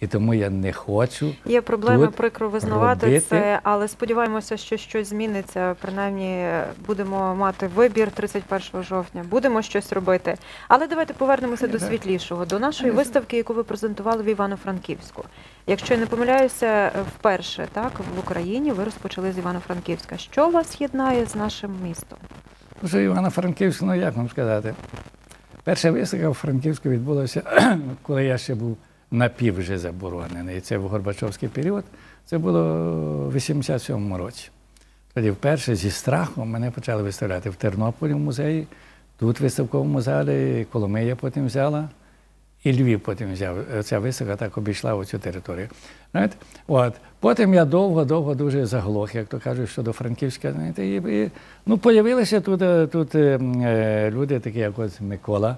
І тому я не хочу. Є проблеми, тут прикро визнавати робити. це, але сподіваємося, що щось зміниться. Принаймні будемо мати вибір 31 жовтня. Будемо щось робити. Але давайте повернемося до світлішого, до нашої виставки, яку ви презентували в Івано-Франківську. Якщо я не помиляюся, вперше так в Україні ви розпочали з Івано-Франківська. Що вас єднає з нашим містом? Вже Івано-Франківськ, ну як вам сказати? Перша виставка в Франківську відбулася, коли я ще був напів вже заборонений. Це в Горбачовський період. Це було в 87-му році. Тоді вперше зі страхом мене почали виставляти в Тернополі в музеї, тут в виставковому залі, Коломия потім взяла, і Львів потім взяв. Ця виставка так обійшла оцю територію. Знаєте? От. Потім я довго-довго дуже заглох, як то кажуть, щодо Франківська. Знаєте, і, і, ну, появилися тут, е, тут е, е, люди, такі як ось Микола.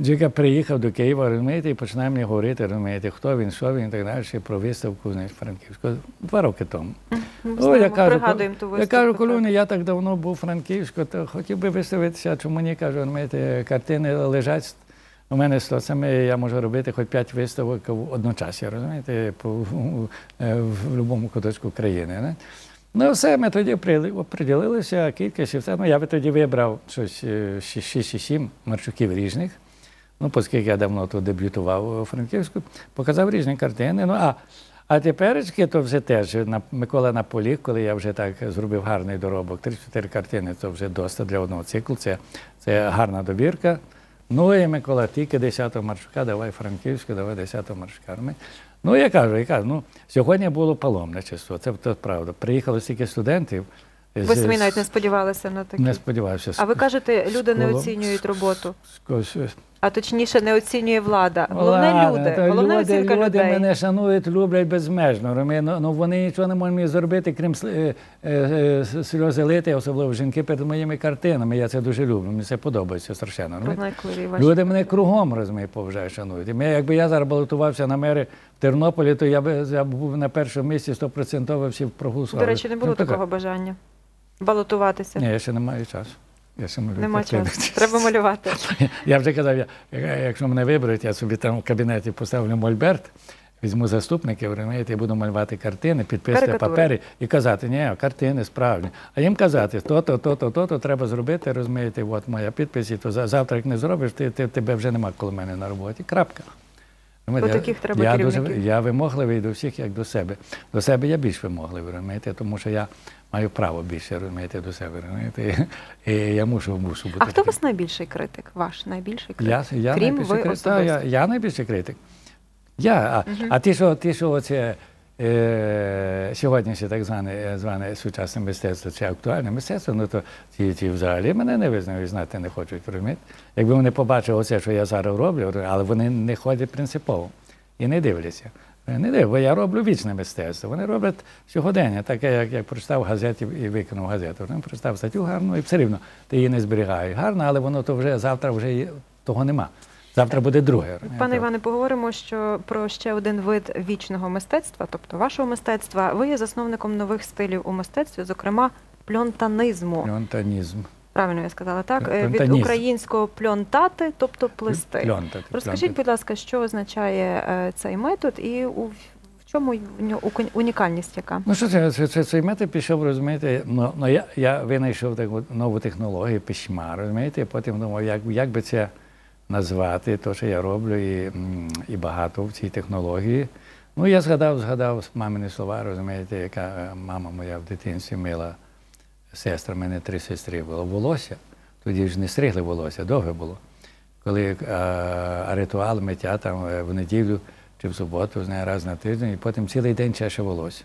Джика приїхав до Києва, розумієте, і починає мені говорити, розумієте, хто він, що він і так далі, про виставку знаєш, Франківську. Два роки тому. Ми О, знаємо, я кажу, пригадуємо ту я виставку. кажу, так. Колюні, я так давно був у Франківську, то хотів би виставитися, чому ні, кажу, розумієте, картини лежать. У мене з цими я можу робити хоч п'ять виставок в одночасі, розумієте, по, в, е, в будь-якому куточку країни. Не? Ну, все, ми тоді при- оприділилися, кількість і все. Ну, я би тоді вибрав щось е, 6 чи 7 маршрутів різних. Ну, оскільки я давно тут дебютував у Франківську, показав різні картини. Ну, а, а теперечки то вже теж на Микола Наполіг, коли я вже так зробив гарний доробок, 3-4 картини, то вже доста для одного циклу. Це, це гарна добірка. Ну і Микола, тільки 10-го маршрука, давай Франківську, давай 10-го маршрука. Ну, я кажу, я кажу, ну, сьогодні було паломничество, це, це правда. Приїхало стільки студентів. Ви з- самі навіть не сподівалися на таке. не сподівався. А ви кажете, люди не оцінюють роботу. А точніше, не оцінює влада. Головне Ладно, люди, то головна люди, оцінка люди людей. мене шанують, люблять безмежно. Ну, ну вони нічого не можуть мені зробити, крім е, е, е, сльози лити, особливо жінки перед моїми картинами. Я це дуже люблю. Мені це подобається страшенно. Люди мене кругом розуміє, поважають, шанують. І ми, якби я зараз балотувався на мери в Тернополі, то я би я б був на першому місці стопроцентово всі проголосували. До речі, не було Ну, такого бажання балотуватися. Ні, я ще не маю часу. Я ще малюю Нема часу. Треба малювати. Я вже казав, я, якщо мене виберуть, я собі там в кабінеті поставлю мольберт, візьму заступників, розумієте, і буду малювати картини, підписувати папери і казати, ні, картини справжні. А їм казати, то-то, то-то, то-то треба зробити, розумієте, от моя підпис, і то за- завтра, як не зробиш, ти, ти, тебе вже нема коло мене на роботі. Крапка. Розумієте, я, таких треба я, дуже, я вимогливий до всіх, як до себе. До себе я більш вимогливий, розумієте, тому що я маю право більше розумієте, до себе. розумієте, І, і я мушу, мушу бути. А хто у вас найбільший критик? Ваш найбільший критик? Я, я Крім найбільший ви критик. Та, я, я найбільший критик. Я, а, а ті, що, ті, що оце, е, сьогоднішнє так зване, е, зване сучасне мистецтво чи актуальне мистецтво, ну то ті, ті взагалі мене не визнають, знати не хочуть розуміти. Якби вони побачили оце, що я зараз роблю, але вони не ходять принципово і не дивляться. Е, Не див, бо я роблю вічне мистецтво. Вони роблять сьогодення, таке, як, як прочитав газеті і виконав газету. Вони прочитав статтю гарну і все рівно ти її не зберігаєш. Гарно, але воно то вже завтра вже того нема. Завтра буде друге. Пане Іване, поговоримо що про ще один вид вічного мистецтва, тобто вашого мистецтва. Ви є засновником нових стилів у мистецтві, зокрема пльонтанизму. Пльонтанізм. Правильно я сказала, так? Е, Від українського пльонтати, тобто плести. Пльонтати, Розкажіть, пльонтати. будь ласка, що означає е, цей метод і у, в чому унікальність яка? Ну що це, це, це цей метод пішов, розумієте, ну, ну я, я винайшов таку нову технологію письма, розумієте, потім думав, як, як би це назвати, то, що я роблю, і, і багато в цій технології. Ну, я згадав, згадав мамини слова, розумієте, яка е, мама моя в дитинстві мила сестра, в мене три сестри було. Волосся, тоді ж не стригли волосся, довге було. Коли е, а ритуал миття там е, в неділю чи в суботу, знає, раз на тиждень, і потім цілий день чеше волосся.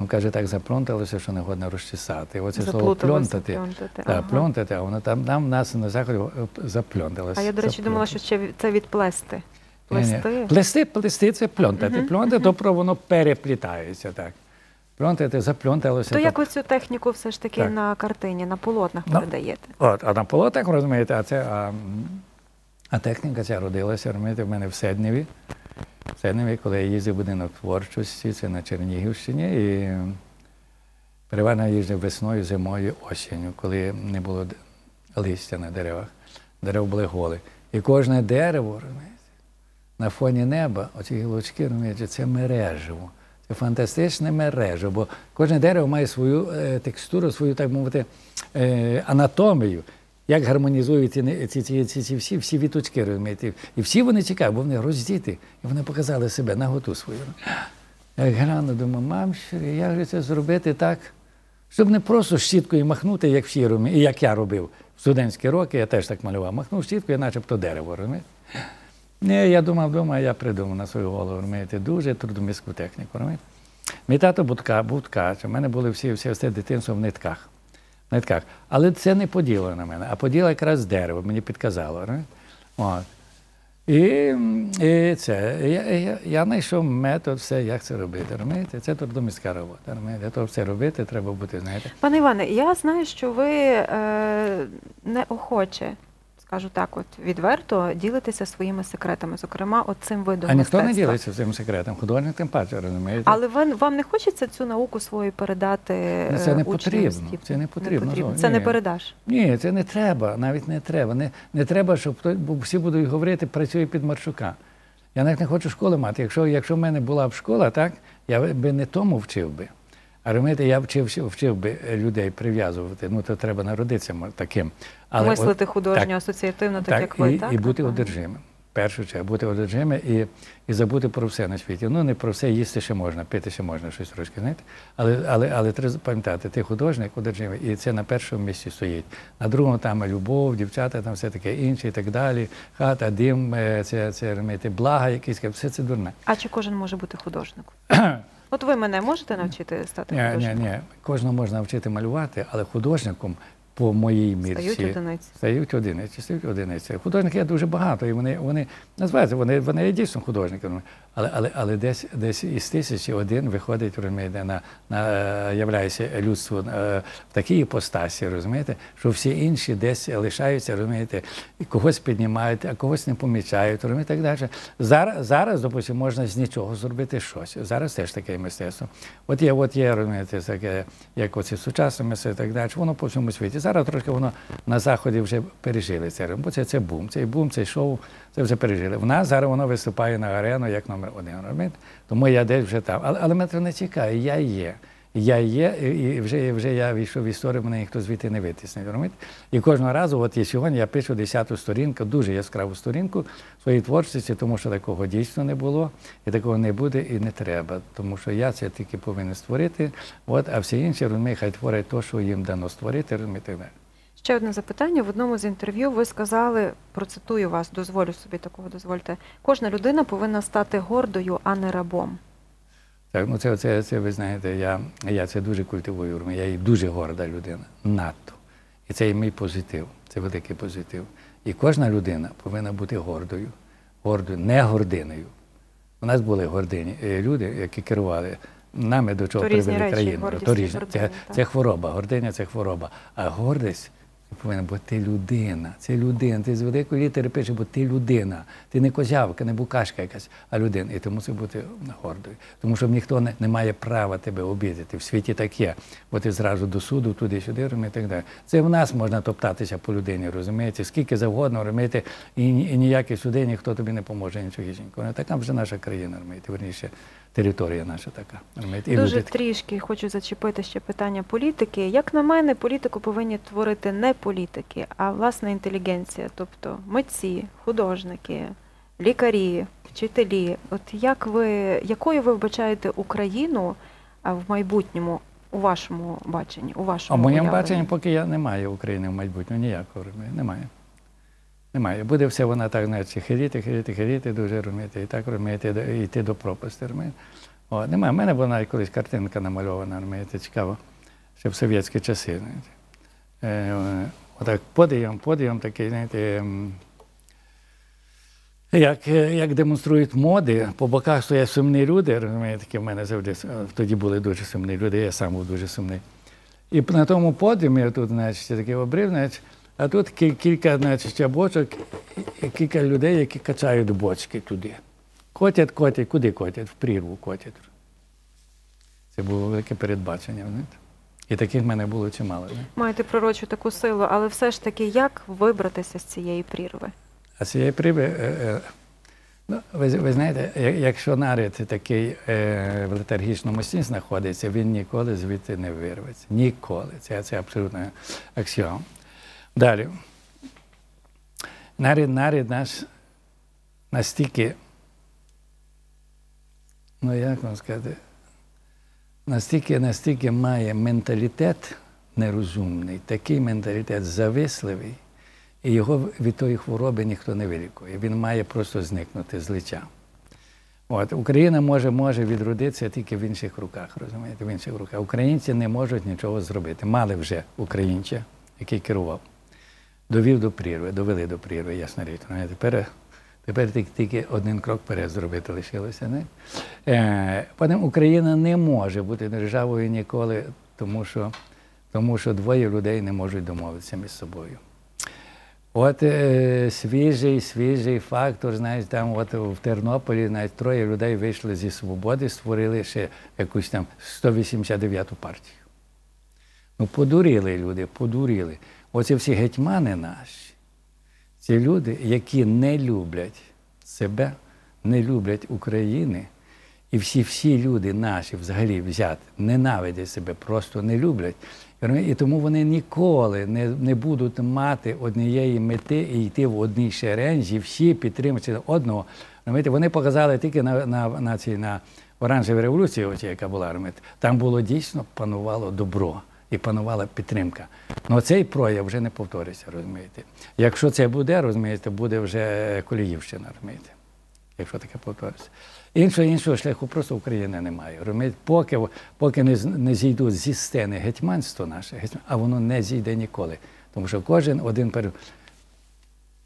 Ну, каже, так заплонталося, що не годно розчесати. Оце слово пльонтати. пльонтати, Так, ага. пльонтати, а воно там, в нас на заході запльонталося. А я, до речі, думала, що ще це відплести. Ні, ні. Плести. Плести, плести це пльонтати. Пльонтати, то про воно переплітається так. Пльонтати, запльонталося. То як ви цю техніку все ж таки Так. на картині, на полотнах Ну, передаєте? От, а на полотах, розумієте, а це а, а техніка ця родилася, розумієте, в мене в Седневі. Седневі, коли я їздив в будинок творчості, це на Чернігівщині, і переважно їздив весною, зимою, осінню, коли не було листя на деревах. Дерева були голі. І кожне дерево, розумієте, на фоні неба, оці гілочки, розумієте, це мережево. Це фантастичне мережево, бо кожне дерево має свою е, текстуру, свою, так мовити, е, анатомію. Як гармонізують ці, ці, ці, ці, всі, всі віточки, розумієте? І всі вони цікаві, бо вони роздіти, і вони показали себе наготу свою. Я гляну, думаю, мамщері, як же це зробити так, щоб не просто щіткою махнути, як всі і як я робив в студентські роки, я теж так малював. Махнув щіткою, начебто дерево, розумієте? Я думав, думав, я придумав на свою голову, розумієте, дуже трудомістку техніку. розумієте? Мій тато був ткач, у мене були всі, всі все дитинство в нитках. Нитках. Але це не поділо на мене, а поділо якраз дерево, мені підказало. От. І, і це, я, я, я знайшов метод, все, як це робити. розумієте? Це трудомістка робота. розумієте? Для того все робити, треба бути, знаєте. Пане Іване, я знаю, що ви е, неохоче, скажу так, от відверто ділитеся своїми секретами, зокрема, от цим видом А ніхто не ділиться цим секретом, художник тим паче, розумієте? Але ви, вам не хочеться цю науку свою передати Ну, це не е, потрібно, це не потрібно, зовсім. Це не передаш. Ні, це не треба, навіть не треба. Не, не треба, щоб бо всі будуть говорити, працює під Маршука. Я навіть не хочу школи мати. Якщо, якщо в мене була б школа, так, я би не тому вчив би. А розумієте, я вчив, вчив би людей прив'язувати. Ну, то треба народитися таким. от- Мислити художньо, так, асоціативно, так, так, як ви, і, так? і бути Ага. одержимим. Першу чергу, бути одержимим і, і забути про все на світі. Ну, не про все їсти ще можна, пити ще можна, щось трошки, знаєте. Але, але, але треба пам'ятати, ти художник одержимий, і це на першому місці стоїть. На другому там любов, дівчата, там все таке інше і так далі. Хата, дим, е, це, це розумієте, блага якісь, все це дурне. А чи кожен може бути художником? От ви мене можете навчити стати Ні, ні, художником? ні. Кожного можна вчити малювати, але художником по моїй мірці. Стають одиниці. Стають одиниці, стають одиниці. Художників є дуже багато, і вони, вони називаються, вони, вони є дійсно художниками. Але, але, але десь, десь із тисячі один виходить, розумієте, на, на, е, являється людство е, в такій іпостасі, розумієте, що всі інші десь лишаються, розумієте, і когось піднімають, а когось не помічають, розумієте, так далі. Зараз, зараз, допустимо, можна з нічого зробити щось. Зараз теж таке мистецтво. От є, от є, розумієте, таке, як оці сучасне мистецтво так далі, воно по всьому світі. Зараз трошки воно на заході вже пережили це. Бо це, це бум, цей бум, цей шоу, це вже пережили. В нас зараз воно виступає на арену як номер один. Тому я десь вже там. Але, але це не чекає, я є. Я є, і вже, вже я війшов в історію, мене ніхто звідти не витисне. І кожного разу, от і сьогодні я пишу 10-ту сторінку, дуже яскраву сторінку своєї творчості, тому що такого дійсно не було, і такого не буде, і не треба. Тому що я це тільки повинен створити, от, а всі інші розумієте, хай творять те, що їм дано створити, розумієте. Ще одне запитання. В одному з інтерв'ю ви сказали, процитую вас, дозволю собі такого, дозвольте. Кожна людина повинна стати гордою, а не рабом. Так, ну це, це, це ви знаєте, я, я це дуже культивую. Я і дуже горда людина, надто. І це і мій позитив, це великий позитив. І кожна людина повинна бути гордою, гордою, не гординою. У нас були гордині е, люди, які керували нами до чого привели країну. гордість Це, це хвороба, гординя це хвороба. А гордість повинна бути ти людина. Це людина. Ти з великої літери пишеш, бо ти людина. Ти не козявка, не букашка якась, а людина. І ти мусиш бути гордою. Тому що ніхто не, не має права тебе обідати. В світі так є. Бо ти зразу до суду, туди-сюди, і так далі. Це в нас можна топтатися по людині, розумієте, скільки завгодно, розумієте, і, і ніякий суди, ніхто тобі не поможе, нічогісінько. Така вже наша країна, розумієте, верніше, територія наша така. І Дуже люди трішки хочу зачепити ще питання політики. Як на мене, політику повинні творити не політики, а власне інтелігенція, тобто митці, художники, лікарі, вчителі. От як ви, якою ви вбачаєте Україну в майбутньому у вашому баченні? У А в моєму уявленні? баченні, поки я немає України в майбутньому, ніякого розумієте, немає. Немає. Буде все вона так, знаєте, хиліти, хиліти, хиліти, дуже розумієте, і так розумієте, йти до пропасти. розумієте. О, немає. У мене була навіть колись картинка намальована, розумієте, цікаво, ще в совєтські часи. Знаєте. Е, отак подіям, подіям такий, знаєте, як, як демонструють моди, по боках стоять сумні люди, розумієте, такі в мене завжди тоді були дуже сумні люди, я сам був дуже сумний. І на тому подіумі тут, значить, такий обрив, значить, а тут кілька, значить, бочок кілька людей, які качають бочки туди. Котять, котять, куди котять? В прірву котять. Це було велике передбачення. Знаєте? І таких в мене було чимало. Маєте пророчу таку силу, але все ж таки, як вибратися з цієї прірви? А з цієї приби, е, е, Ну, ви, ви знаєте, якщо наряд такий е, в летаргічному сні знаходиться, він ніколи звідти не вирветься. Ніколи. Це, це абсолютно аксіом. Далі. Наряд, наряд наш настільки, ну як вам сказати, настільки, настільки має менталітет нерозумний, такий менталітет зависливий, і його від тої хвороби ніхто не вилікує. Він має просто зникнути з лиця. От, Україна може, може відродитися тільки в інших руках, розумієте, в інших руках. Українці не можуть нічого зробити. Мали вже українця, який керував, довів до прірви, довели до прірви, ясна річ. Тепер, тепер тільки, один крок вперед зробити лишилося. Не? Е, потім Україна не може бути державою ніколи, тому що, тому що двоє людей не можуть домовитися між собою. От е, свіжий, свіжий фактор, знаєш, там от в Тернополі навіть троє людей вийшли зі свободи, створили ще якусь там 189-ту партію. Ну, подуріли люди, подуріли. Оці всі гетьмани наші, ці люди, які не люблять себе, не люблять України, і всі всі люди наші взагалі взяти, ненавидять себе, просто не люблять. І тому вони ніколи не, не будуть мати однієї мети і йти в одній шеренжі, всі підтримуючи одного. Вони показали тільки на, на, на, цій, на оранжевій революції, яка була, там було дійсно панувало добро і панувала підтримка. Ну цей прояв вже не повториться, розумієте. Якщо це буде, розумієте, буде вже Коліївщина, розумієте, якщо таке повториться. Іншого іншого шляху просто України немає. Розумієте? Поки, поки не, не зійдуть зі стени гетьманство наше, а воно не зійде ніколи. Тому що кожен один перед.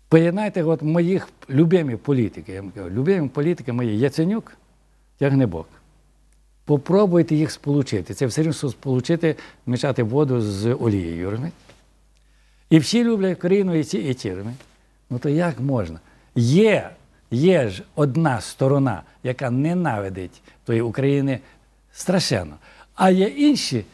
Поєднайте от моїх любимих політиків. Я вам кажу, любимі політики мої Яценюк, Тягнебок. Попробуйте їх сполучити. Це все рівно сполучити, мішати воду з олією. І всі люблять країну і ці, і ті. розумієте? Ну то як можна? Є, є ж одна сторона, яка ненавидить тої України страшенно. А є інші,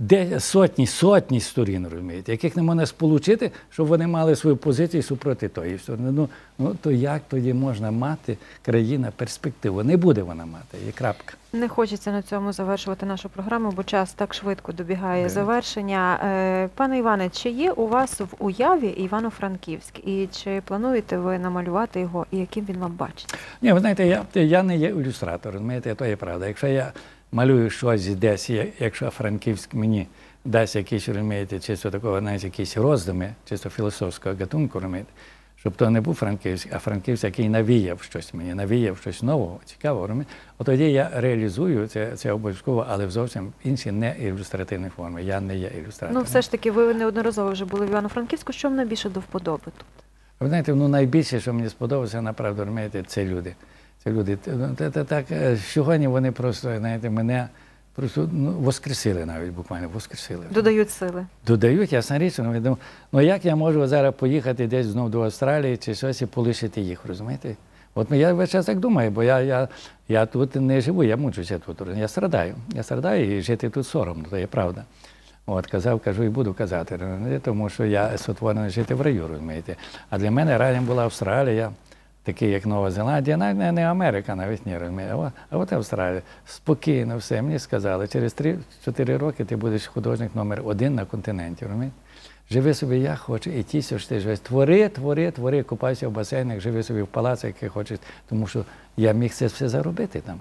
де сотні, сотні сторін, розумієте, яких не можна сполучити, щоб вони мали свою позицію супроти тої сторони. Ну, ну то як тоді можна мати країна перспективу? Не буде вона мати, і крапка. Не хочеться на цьому завершувати нашу програму, бо час так швидко добігає Да. завершення. Е, Пане Іване, чи є у вас в уяві Івано-Франківськ? І чи плануєте ви намалювати його, і яким він вам бачиться? Ні, ви знаєте, я, я не є ілюстратор, розумієте, то є правда. Якщо я малюю щось десь, якщо Франківськ мені дасть якісь, розумієте, чисто такого, навіть якісь роздуми, чисто філософського гатунку, розумієте, щоб то не був Франківськ, а Франківськ, який навіяв щось мені, навіяв щось нового, цікавого, розумієте? От тоді я реалізую це, це обов'язково, але в зовсім інші не ілюстративні форми. Я не є ілюстратором. Ну, все ж таки, ви неодноразово вже були в Івано-Франківську. Що вам найбільше до вподоби тут? Ви знаєте, ну найбільше, що мені сподобалося, направду, розумієте, це люди. Це люди. Ну, та- та- Так, е, сьогодні вони просто, знаєте, мене просто ну, воскресили навіть, буквально воскресили. Додають сили. Додають, ясна річ, ну, я думаю, ну як я можу зараз поїхати десь знову до Австралії чи щось і полишити їх, розумієте? От ну, я весь час так думаю, бо я, я, я тут не живу, я мучуся тут. Я страдаю. Я страдаю і жити тут соромно, то є правда. От, казав, кажу і буду казати, тому що я сотворений жити в раю, розумієте. А для мене раєм була Австралія, такий як Нова Зеландія, навіть не, Америка, навіть ні, розумієте. А, от Австралія. Спокійно все. Мені сказали, через 3-4 роки ти будеш художник номер один на континенті, розумієте? Живи собі як хочеш, і тісо ж ти живеш. Твори, твори, твори, купайся в басейнах, живи собі в палацах, як хочеш, тому що я міг це все заробити там.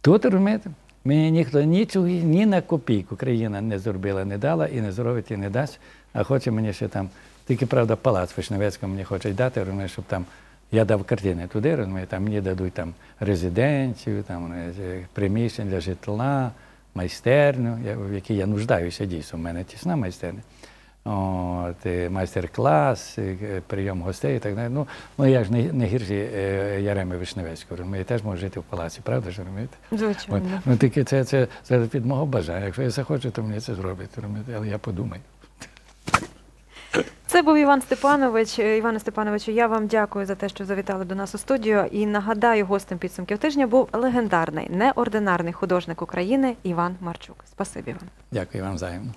Тут, розумієте, мені ніхто нічого, ні на копійку країна не зробила, не дала і не зробить, і не дасть, а хоче мені ще там, тільки, правда, палац Вишневецького мені хочуть дати, розумієш, щоб там я дав картини туди, розумієте, там мені дадуть там резиденцію, там е, приміщення для житла, майстерню, я- в якій я нуждаюся дійсно. У мене тісна майстерня. От, майстер-клас, е, прийом гостей і так далі. Ну, ну я ж не, не гірші е, Яреми Вишневецького, розумієте, теж можу жити в палаці, правда ж, розумієте? От, ну тільки це, це залежить від мого бажання. Якщо я захочу, то мені це зробить, розумієте? але я подумаю. Це був Іван Степанович. Е, Іване Степановичу, я вам дякую за те, що завітали до нас у студію. І нагадаю, гостем підсумків тижня був легендарний, неординарний художник України Іван Марчук. Спасибі вам. Дякую вам взаємно.